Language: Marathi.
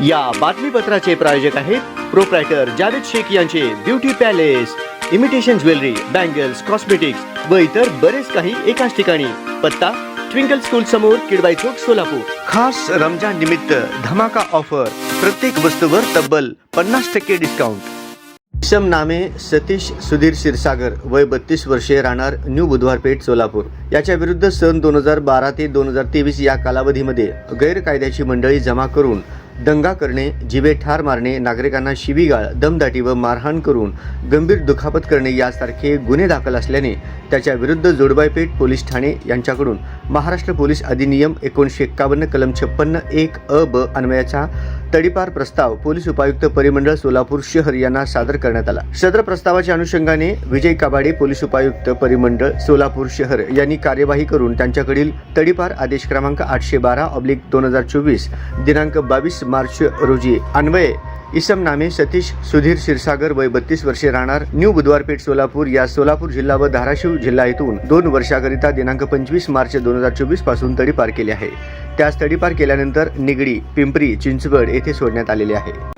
या बातमीपत्राचे प्रायोजक आहेत प्रोप्रायटर जावेद शेख यांचे beauty palace imitation jewellery bangles cosmetics व इतर बरेच काही एकाच ठिकाणी. पत्ता ट्विंकल स्कूल समोर किडबाई चौक सोलापूर. खास रमजान निमित्त धमाका ऑफर प्रत्येक वस्तूवर तब्बल पन्नास टक्के डिस्काउंट इसम नामे सतीश सुधीर क्षीरसागर वय बत्तीस वर्षे राहणार न्यू बुधवारपेठ सोलापूर. याच्या विरुद्ध सन दोन हजार बारा ते दोन हजार तेवीस या कालावधीमध्ये गैरकायद्याची मंडळी जमा करून दंगा करणे जिवे ठार मारणे नागरिकांना शिवीगाळ दमदाटी व मारहाण करून गंभीर दुखापत करणे यासारखे गुन्हे दाखल असल्याने त्याच्या विरुद्ध जोडबाईपेठ पोलीस ठाणे यांच्याकडून महाराष्ट्र पोलीस अधिनियम एकोणीसशे एक्कावन्न कलम छप्पन्न एक अ ब अन्वयाचा तडीपार प्रस्ताव पोलीस उपायुक्त परिमंडळ सोलापूर शहर यांना सादर करण्यात आला. सदर प्रस्तावाच्या अनुषंगाने विजय काबाडे पोलीस उपायुक्त परिमंडळ सोलापूर शहर यांनी कार्यवाही करून त्यांच्याकडील तडीपार आदेश क्रमांक आठशे बारा ऑब्लिक दोन हजार चोवीस दिनांक बावीस मार्च रोजी अन्वये इसम नामे सतीश सुधीर क्षीरसागर वय बत्तीस वर्षे राहणार. न्यू बुधवारपेठ सोलापूर. या सोलापूर जिल्हा व धाराशिव जिल्हा येथून दोन वर्षाकरिता दिनांक पंचवीस मार्च दोन हजार चोवीसपासून तडीपार केले आहे. त्यास तडीपार केल्यानंतर निगडी पिंपरी चिंचवड येथे सोडण्यात आलेले आहे.